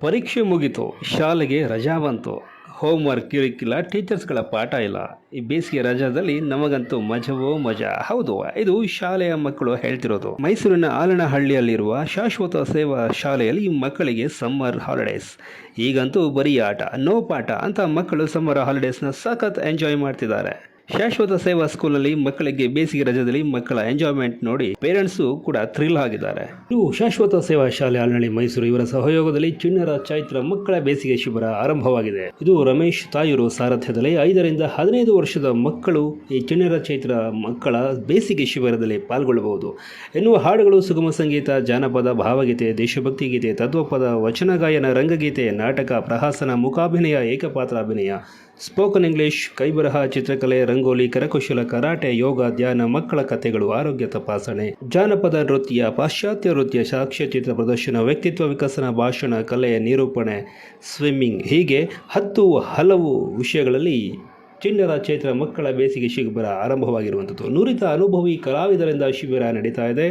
ಪರೀಕ್ಷೆ ಮುಗಿತು, ಶಾಲೆಗೆ ರಜಾ ಬಂತು. ಹೋಮ್ವರ್ಕ್ ಇರಕ್ಕಿಲ್ಲ ಟೀಚರ್ಸ್ಗಳ ಪಾಠ ಇಲ್ಲ. ಈ ಬೇಸಿಗೆ ರಜಾದಲ್ಲಿ ನಮಗಂತೂ ಮಜವೋ ಮಜಾ. ಹೌದು, ಇದು ಶಾಲೆಯ ಮಕ್ಕಳು ಹೇಳ್ತಿರೋದು. ಮೈಸೂರಿನ ಆಲನಹಳ್ಳಿಯಲ್ಲಿರುವ ಶಾಶ್ವತ ಸೇವಾ ಶಾಲೆಯಲ್ಲಿ ಮಕ್ಕಳಿಗೆ ಸಮ್ಮರ್ ಹಾಲಿಡೇಸ್ ಈಗಂತೂ ಬರೀ ಆಟ ನೋ ಪಾಠ, ಅಂತ ಮಕ್ಕಳು ಸಮ್ಮರ್ ಹಾಲಿಡೇಸ್ನ ಸಖತ್ ಎಂಜಾಯ್ ಮಾಡ್ತಿದ್ದಾರೆ. ಶಾಶ್ವತ ಸೇವಾ ಸ್ಕೂಲಲ್ಲಿ ಮಕ್ಕಳಿಗೆ ಬೇಸಿಗೆ ರಜದಲ್ಲಿ ಮಕ್ಕಳ ಎಂಜಾಯ್ಮೆಂಟ್ ನೋಡಿ ಪೇರೆಂಟ್ಸು ಕೂಡ ಥ್ರಿಲ್ ಆಗಿದ್ದಾರೆ. ಇದು ಶಾಶ್ವತ ಸೇವಾ ಶಾಲೆ ಆಲ್ನಳ್ಳಿ ಮೈಸೂರು ಇವರ ಸಹಯೋಗದಲ್ಲಿ ಚಿಣ್ಣರ ಚೈತ್ರ ಮಕ್ಕಳ ಬೇಸಿಗೆ ಶಿಬಿರ ಆರಂಭವಾಗಿದೆ. ಇದು ರಮೇಶ್ ತಾಯೂರು ಸಾರಥ್ಯದಲ್ಲಿ ಐದರಿಂದ ಹದಿನೈದು ವರ್ಷದ ಮಕ್ಕಳು ಈ ಚಿಣ್ಣರ ಚೈತ್ರ ಮಕ್ಕಳ ಬೇಸಿಗೆ ಶಿಬಿರದಲ್ಲಿ ಪಾಲ್ಗೊಳ್ಳಬಹುದು. ಎನ್ನುವ ಹಾಡುಗಳು ಸುಗಮ ಸಂಗೀತ, ಜಾನಪದ, ಭಾವಗೀತೆ, ದೇಶಭಕ್ತಿ ಗೀತೆ, ತತ್ವಪದ, ವಚನ ಗಾಯನ, ರಂಗಗೀತೆ, ನಾಟಕ, ಪ್ರಹಾಸನ, ಮುಖಾಭಿನಯ ಏಕಪಾತ್ರ ಅಭಿನಯ ಸ್ಪೋಕನ್ ಇಂಗ್ಲಿಷ್ ಕೈಬರಹ ಚಿತ್ರಕಲೆ, ರಂಗೋಲಿ, ಕರಕುಶಲ, ಕರಾಟೆ, ಯೋಗ, ಧ್ಯಾನ, ಮಕ್ಕಳ ಕಥೆಗಳು, ಆರೋಗ್ಯ ತಪಾಸಣೆ, ಜಾನಪದ ನೃತ್ಯ, ಪಾಶ್ಚಾತ್ಯ ನೃತ್ಯ, ಸಾಕ್ಷ್ಯಚಿತ್ರ ಪ್ರದರ್ಶನ, ವ್ಯಕ್ತಿತ್ವ ವಿಕಸನ, ಭಾಷಣ, ಕಲೆ, ನಿರೂಪಣೆ ಸ್ವಿಮ್ಮಿಂಗ್ ಹೀಗೆ ಹತ್ತು ಹಲವು ವಿಷಯಗಳಲ್ಲಿ ಚಿಣ್ಣರ ಚೈತ್ರ ಮಕ್ಕಳ ಬೇಸಿಗೆ ಶಿಬಿರ ಆರಂಭವಾಗಿರುವಂಥದ್ದು. ನುರಿತ ಅನುಭವಿ ಕಲಾವಿದರಿಂದ ಶಿಬಿರ ನಡೀತಾ ಇದೆ.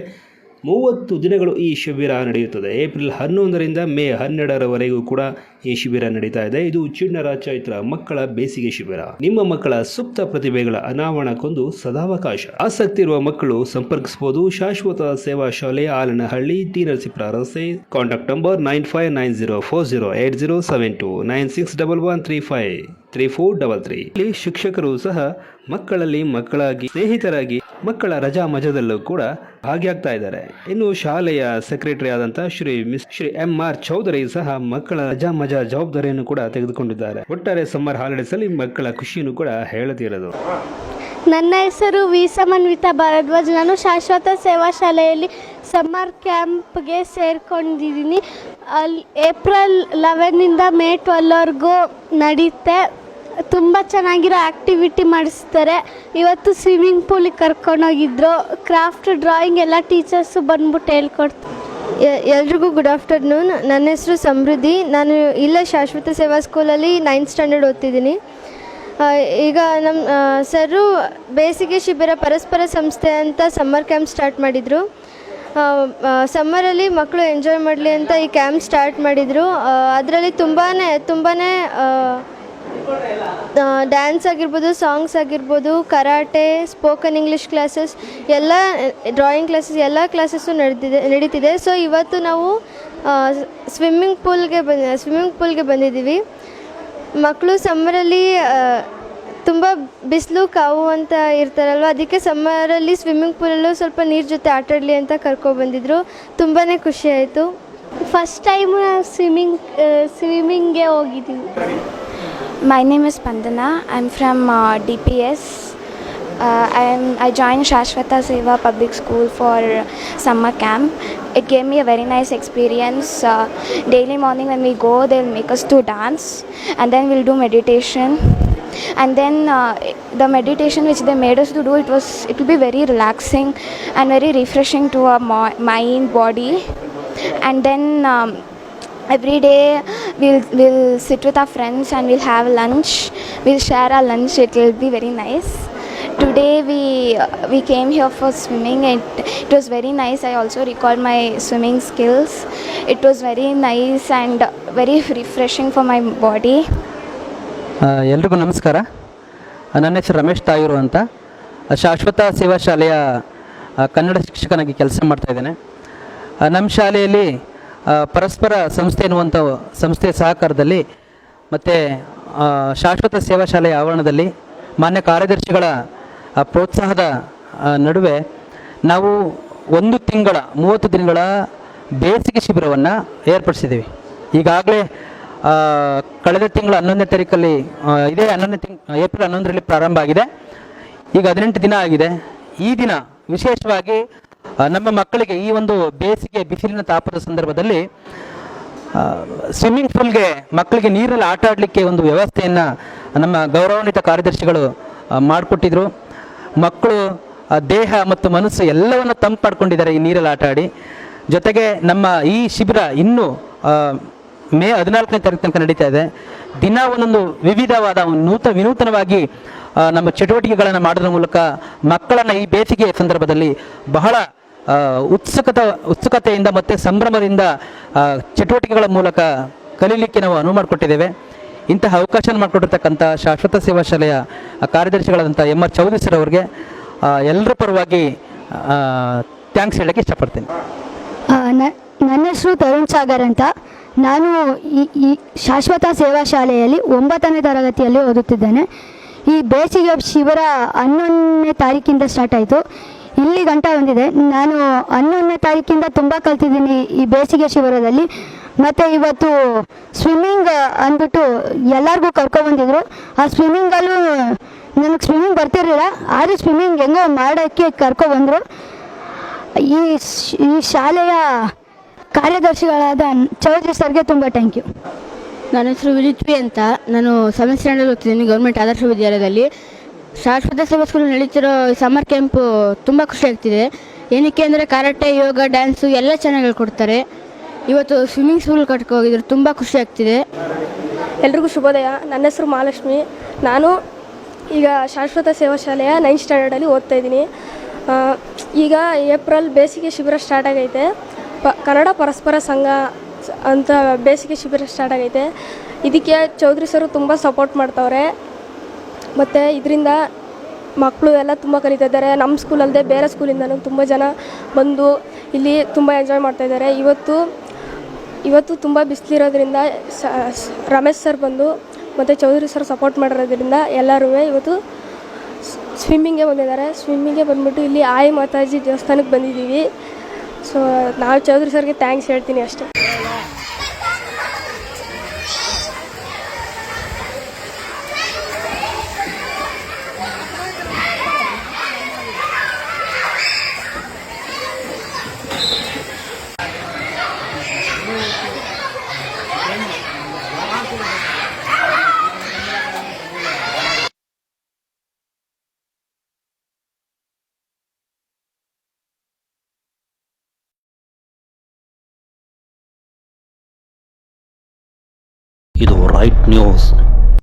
ಮೂವತ್ತು ದಿನಗಳು ಈ ಶಿಬಿರ ನಡೆಯುತ್ತದೆ. ಏಪ್ರಿಲ್ ಹನ್ನೊಂದರಿಂದ ಮೇ ಹನ್ನೆರಡರವರೆಗೂ ಕೂಡ ಈ ಶಿಬಿರ ನಡೀತಾ ಇದೆ. ಇದು ಚಿಣ್ಣರ ಚೈತ್ರ ಮಕ್ಕಳ ಬೇಸಿಗೆ ಶಿಬಿರ. ನಿಮ್ಮ ಮಕ್ಕಳ ಸುಪ್ತ ಪ್ರತಿಭೆಗಳ ಅನಾವರಣಕ್ಕೊಂದು ಸದಾವಕಾಶ. ಆಸಕ್ತಿ ಇರುವ ಮಕ್ಕಳು ಸಂಪರ್ಕಿಸಬಹುದು. ಶಾಶ್ವತ ಸೇವಾ ಶಾಲೆ, ಆಲನಹಳ್ಳಿ, ಟಿ ನರಸೀಪುರ ರಸ್ತೆ. Contact number nine five nine zero four zero eight zero seven two nine six double one three five. Three four double three ಇಲ್ಲಿ ಶಿಕ್ಷಕರು ಸಹ ಮಕ್ಕಳಲ್ಲಿ ಮಕ್ಕಳಾಗಿ, ಸ್ನೇಹಿತರಾಗಿ ಮಕ್ಕಳ ರಜಾ ಮಜದಲ್ಲೂ ಕೂಡ ಭಾಗಿಯಾಗ್ತಾ ಇದ್ದಾರೆ. ಇನ್ನು ಶಾಲೆಯ ಸೆಕ್ರೆಟರಿ ಆದಂತಹ Shri miss Shri M R Chowdhary ಸಹ ಮಕ್ಕಳ ರಜಾ ಮಜಾ ಜವಾಬ್ದಾರಿಯನ್ನು ಕೂಡ ತೆಗೆದುಕೊಂಡಿದ್ದಾರೆ. ಒಟ್ಟಾರೆ ಸಮ್ಮರ್ ಹಾಲಿಡೇಸ್ ಅಲ್ಲಿ ಮಕ್ಕಳ ಖುಷಿಯನ್ನು ಕೂಡ ಹೇಳದಿರೋದು ನನ್ನ ಹೆಸರು ವಿ ಸಮನ್ವಿತ ಭಾರದ್ವಾಜ್. ನಾನು ಶಾಶ್ವತ ಸೇವಾ ಶಾಲೆಯಲ್ಲಿ ಸಮ್ಮರ್ ಕ್ಯಾಂಪ್ಗೆ ಸೇರ್ಕೊಂಡಿದ್ದೀನಿ. ಅಲ್ಲಿ ಏಪ್ರಿಲ್ ಲೆವೆನ್ನಿಂದ ಮೇ ಟ್ವೆಲ್ವರೆಗೂ ನಡೆಯುತ್ತೆ ತುಂಬ ಚೆನ್ನಾಗಿರೋ ಆ್ಯಕ್ಟಿವಿಟಿ ಮಾಡಿಸ್ತಾರೆ. ಇವತ್ತು ಸ್ವಿಮ್ಮಿಂಗ್ ಪೂಲಿಗೆ ಕರ್ಕೊಂಡೋಗಿದ್ರು. ಕ್ರಾಫ್ಟ್ ಡ್ರಾಯಿಂಗ್ ಎಲ್ಲ ಟೀಚರ್ಸು ಬಂದ್ಬಿಟ್ಟು ಹೇಳ್ಕೊಡ್ತಾರೆ ಎಲ್ರಿಗೂ ಗುಡ್ ಆಫ್ಟರ್ನೂನ್ ನನ್ನ ಹೆಸರು ಸಮೃದ್ಧಿ. ನಾನು ಇಲ್ಲೇ ಶಾಶ್ವತ ಸೇವಾ ಸ್ಕೂಲಲ್ಲಿ ನೈನ್ತ್ ಸ್ಟ್ಯಾಂಡರ್ಡ್ ಓದ್ತಿದ್ದೀನಿ. ಈಗ ನಮ್ಮ ಸರು ಬೇಸಿಗೆ ಶಿಬಿರ ಪರಸ್ಪರ ಸಂಸ್ಥೆ ಅಂತ ಸಮ್ಮರ್ ಕ್ಯಾಂಪ್ ಸ್ಟಾರ್ಟ್ ಮಾಡಿದರು. ಸಮ್ಮರಲ್ಲಿ ಮಕ್ಕಳು ಎಂಜಾಯ್ ಮಾಡಲಿ ಅಂತ ಈ ಕ್ಯಾಂಪ್ ಸ್ಟಾರ್ಟ್ ಮಾಡಿದರು. ಅದರಲ್ಲಿ ತುಂಬಾ ತುಂಬಾ ಡ್ಯಾನ್ಸ್ ಆಗಿರ್ಬೋದು ಸಾಂಗ್ಸ್ ಆಗಿರ್ಬೋದು ಕರಾಟೆ ಸ್ಪೋಕನ್ ಇಂಗ್ಲೀಷ್ ಕ್ಲಾಸಸ್ ಎಲ್ಲ ಡ್ರಾಯಿಂಗ್ ಕ್ಲಾಸಸ್ ಎಲ್ಲ ಕ್ಲಾಸಸ್ಸು ನಡೆದಿದೆ, ನಡೀತಿದೆ. ಸೊ ಇವತ್ತು ನಾವು ಸ್ವಿಮ್ಮಿಂಗ್ ಪೂಲ್ಗೆ ಬಂದ ಸ್ವಿಮ್ಮಿಂಗ್ ಪೂಲ್ಗೆ ಬಂದಿದ್ದೀವಿ. ಮಕ್ಕಳು ಸಮ್ಮರಲ್ಲಿ ತುಂಬ ಬಿಸಿಲು ಕಾವು ಅಂತ ಇರ್ತಾರಲ್ವ, ಅದಕ್ಕೆ ಸಮ್ಮರಲ್ಲಿ ಸ್ವಿಮ್ಮಿಂಗ್ ಪೂಲಲ್ಲೂ ಸ್ವಲ್ಪ ನೀರು ಜೊತೆ ಆಟಾಡಲಿ ಅಂತ ಕರ್ಕೊಬಂದಿದ್ರು ತುಂಬಾ ಖುಷಿ ಆಯಿತು. ಫಸ್ಟ್ ಟೈಮ್ ಸ್ವಿಮ್ಮಿಂಗ್ ಸ್ವಿಮ್ಮಿಂಗ್ಗೆ ಹೋಗಿದ್ದೀವಿ. My name is Pandana. I'm from uh, DPS. Uh, I'm, I joined Shashwata Seva Public School for summer camp. It gave me a very nice experience. Uh, daily morning when we go, they'll make us to dance, and then we'll do meditation. And then uh, the meditation which they made us to do, it was it will be very relaxing and very refreshing to our mind, body. And then. Um, every day we'll we'll sit with our friends and we'll have lunch we'll share our lunch it will be very nice today we we came here for swimming it, it was very nice i also recalled my swimming skills it was very nice and very refreshing for my body ಆ, ಎಲ್ರಿಗೂ ನಮಸ್ಕಾರ ಆ, ನನ್ನ ಹೆಸರು ರಮೇಶ್ ತಾಯೂರು ಅಂತ ಆ, ಶಾಶ್ವತ ಸೇವಾ ಶಾಲೆಯ ಆ, ಕನ್ನಡ ಶಿಕ್ಷಕನಾಗಿ ಕೆಲಸ ಮಾಡ್ತಾ ಇದ್ದೇನೆ ನಮ್ಮ ಶಾಲೆಯಲ್ಲಿ ಆ, ಪರಸ್ಪರ ಸಂಸ್ಥೆ ಎನ್ನುವಂಥ ಸಂಸ್ಥೆ ಸಹಕಾರದಲ್ಲಿ ಮತ್ತು ಶಾಶ್ವತ ಸೇವಾ ಶಾಲೆಯ ಆವರಣದಲ್ಲಿ ಮಾನ್ಯ ಕಾರ್ಯದರ್ಶಿಗಳ ಪ್ರೋತ್ಸಾಹದ ನಡುವೆ ನಾವು ಒಂದು ತಿಂಗಳ, ಮೂವತ್ತು ದಿನಗಳ ಬೇಸಿಗೆ ಶಿಬಿರವನ್ನು ಏರ್ಪಡಿಸಿದ್ದೀವಿ. ಈಗಾಗಲೇ ಕಳೆದ ತಿಂಗಳ ಹನ್ನೊಂದನೇ ತಾರೀಕಲ್ಲಿ ಇದೇ ಹನ್ನೊಂದನೇ ತಿಂಗ್, ಏಪ್ರಿಲ್ ಹನ್ನೊಂದರಲ್ಲಿ ಪ್ರಾರಂಭ ಆಗಿದೆ. ಈಗ ಹದಿನೆಂಟು ದಿನ ಆಗಿದೆ. ಈ ದಿನ ವಿಶೇಷವಾಗಿ ನಮ್ಮ ಮಕ್ಕಳಿಗೆ ಈ ಒಂದು ಬೇಸಿಗೆ ಬಿಸಿಲಿನ ತಾಪದ ಸಂದರ್ಭದಲ್ಲಿ ಸ್ವಿಮ್ಮಿಂಗ್ ಪೂಲ್ಗೆ ಮಕ್ಕಳಿಗೆ ನೀರಲ್ಲಿ ಆಟ ಆಡಲಿಕ್ಕೆ ಒಂದು ವ್ಯವಸ್ಥೆಯನ್ನು ನಮ್ಮ ಗೌರವಾನ್ವಿತ ಕಾರ್ಯದರ್ಶಿಗಳು ಮಾಡಿಕೊಟ್ಟಿದ್ರು. ಮಕ್ಕಳು ದೇಹ ಮತ್ತು ಮನಸ್ಸು ಎಲ್ಲವನ್ನು ತಂಪು ಮಾಡ್ಕೊಂಡಿದ್ದಾರೆ ಈ ನೀರಲ್ಲಿ ಆಟ ಆಡಿ. ಜೊತೆಗೆ ನಮ್ಮ ಈ ಶಿಬಿರ ಇನ್ನೂ ಮೇ ಹದಿನಾಲ್ಕನೇ ತಾರೀಕು ತನಕ ನಡೀತಾ ಇದೆ. ದಿನ ಒಂದೊಂದು ವಿವಿಧವಾದ ನೂತನ ವಿನೂತನವಾಗಿ ನಮ್ಮ ಚಟುವಟಿಕೆಗಳನ್ನು ಮಾಡೋದ್ರ ಮೂಲಕ ಮಕ್ಕಳನ್ನು ಈ ಬೇಸಿಗೆಯ ಸಂದರ್ಭದಲ್ಲಿ ಬಹಳ ಉತ್ಸುಕತ, ಉತ್ಸುಕತೆಯಿಂದ ಮತ್ತು ಸಂಭ್ರಮದಿಂದ ಚಟುವಟಿಕೆಗಳ ಮೂಲಕ ಕಲೀಲಿಕ್ಕೆ ನಾವು ಅನುವು ಮಾಡಿಕೊಟ್ಟಿದ್ದೇವೆ. ಇಂತಹ ಅವಕಾಶ ಮಾಡಿಕೊಟ್ಟಿರ್ತಕ್ಕಂಥ ಶಾಶ್ವತ ಸೇವಾ ಶಾಲೆಯ ಕಾರ್ಯದರ್ಶಿಗಳಾದಂಥ ಎಂ ಆರ್ ಚೌಧರಿ ಸರ್ ಅವರಿಗೆ ಎಲ್ಲರ ಪರವಾಗಿ ಥ್ಯಾಂಕ್ಸ್ ಹೇಳೋಕ್ಕೆ ಇಷ್ಟಪಡ್ತೀನಿ. ನನ್ನ ಹೆಸರು ತರುಣ್ ಸಾಗರ್ ಅಂತ. ನಾನು ಈ ಈ ಶಾಶ್ವತ ಸೇವಾ ಶಾಲೆಯಲ್ಲಿ ಒಂಬತ್ತನೇ ತರಗತಿಯಲ್ಲಿ ಓದುತ್ತಿದ್ದೇನೆ. ಈ ಬೇಸಿಗೆ ಶಿಬಿರ ಹನ್ನೊಂದನೇ ತಾರೀಕಿಂದ ಸ್ಟಾರ್ಟ್ ಆಯಿತು. ಇಲ್ಲಿ ಗಂಟ ಬಂದಿದೆ ನಾನು ಹನ್ನೊಂದನೇ ತಾರೀಕಿಂದ ತುಂಬ ಕಲ್ತಿದ್ದೀನಿ ಈ ಬೇಸಿಗೆ ಶಿಬಿರದಲ್ಲಿ. ಮತ್ತು ಇವತ್ತು ಸ್ವಿಮ್ಮಿಂಗ್ ಅಂದ್ಬಿಟ್ಟು ಎಲ್ಲರಿಗೂ ಕರ್ಕೊಬಂದಿದ್ರು ಆ ಸ್ವಿಮ್ಮಿಂಗಲ್ಲೂ ನನಗೆ ಸ್ವಿಮ್ಮಿಂಗ್ ಬರ್ತಿರಲಿಲ್ಲ. ಆದರೂ ಸ್ವಿಮ್ಮಿಂಗ್ ಹೆಂಗೋ ಮಾಡೋಕ್ಕೆ ಕರ್ಕೊಬಂದರು ಈ ಈ ಶಾಲೆಯ ಕಾರ್ಯದರ್ಶಿಗಳಾದ ಚೌಧರಿ ಸರ್ಗೆ ತುಂಬ ಥ್ಯಾಂಕ್ ಯು ನನ್ನ ಹೆಸರು ವಿಜಿತ್ವಿ ಅಂತ. ನಾನು ಸೆವೆಂತ್ ಸ್ಟ್ಯಾಂಡರ್ಡ್ ಓದ್ತಿದ್ದೀನಿ ಗೌರ್ಮೆಂಟ್ ಆದರ್ಶ ವಿದ್ಯಾಲಯದಲ್ಲಿ. ಶಾಶ್ವತ ಸೇವಾ ಸ್ಕೂಲ್ ನಡೀತಿರೋ ಸಮ್ಮರ್ ಕ್ಯಾಂಪು ತುಂಬ ಖುಷಿ ಆಗ್ತಿದೆ. ಏನಕ್ಕೆ ಅಂದರೆ ಕರಾಟೆ ಯೋಗ ಡ್ಯಾನ್ಸು ಎಲ್ಲ ಚೆನ್ನಾಗಿ ಕೊಡ್ತಾರೆ. ಇವತ್ತು ಸ್ವಿಮ್ಮಿಂಗ್ ಪೂಲ್ ಕಟ್ಕೊ ಹೋಗಿದ್ರು ತುಂಬ ಖುಷಿ ಆಗ್ತಿದೆ. ಎಲ್ರಿಗೂ ಶುಭೋದಯ. ನನ್ನ ಹೆಸರು ಮಹಾಲಕ್ಷ್ಮಿ ನಾನು ಈಗ ಶಾಶ್ವತ ಸೇವಾ ಶಾಲೆಯ ನೈನ್ ಸ್ಟ್ಯಾಂಡರ್ಡಲ್ಲಿ ಓದ್ತಾ ಇದ್ದೀನಿ. ಈಗ ಏಪ್ರಿಲ್ ಬೇಸಿಗೆ ಶಿಬಿರ ಸ್ಟಾರ್ಟ್ ಆಗೈತೆ. ಪ, ಕನ್ನಡ ಪರಸ್ಪರ ಸಂಘ ಅಂತ ಬೇಸಿಗೆ ಶಿಬಿರ ಸ್ಟಾರ್ಟ್ ಆಗೈತೆ. ಇದಕ್ಕೆ ಚೌಧರಿ ಸರು ತುಂಬ ಸಪೋರ್ಟ್ ಮಾಡ್ತವ್ರೆ. ಮತ್ತು ಇದರಿಂದ ಮಕ್ಕಳು ಎಲ್ಲ ತುಂಬ ಕಲಿತಾ ಇದ್ದಾರೆ. ನಮ್ಮ ಸ್ಕೂಲಲ್ಲದೆ ಬೇರೆ ಸ್ಕೂಲಿಂದನೂ ತುಂಬ ಜನ ಬಂದು ಇಲ್ಲಿ ತುಂಬ ಎಂಜಾಯ್ ಮಾಡ್ತಾ ಇದ್ದಾರೆ. ಇವತ್ತು ಇವತ್ತು ತುಂಬ ಬಿಸಿಲಿರೋದ್ರಿಂದ ರಮೇಶ್ ಸರ್ ಬಂದು ಮತ್ತು ಚೌಧರಿ ಸರ್ ಸಪೋರ್ಟ್ ಮಾಡಿರೋದ್ರಿಂದ ಎಲ್ಲರೂ ಇವತ್ತು ಸ್ವಿಮ್ಮಿಂಗ್ಗೆ ಬಂದಿದ್ದಾರೆ. ಸ್ವಿಮ್ಮಿಂಗ್ಗೆ ಬಂದುಬಿಟ್ಟು ಇಲ್ಲಿ ಆಯಿ ಮಾತಾಜಿ ದೇವಸ್ಥಾನಕ್ಕೆ ಬಂದಿದ್ದೀವಿ. ಸೊ ನಾವು ಚೌಧರಿ ಸರ್ಗೆ ಥ್ಯಾಂಕ್ಸ್ ಹೇಳ್ತೀನಿ ಅಷ್ಟೇ. right news.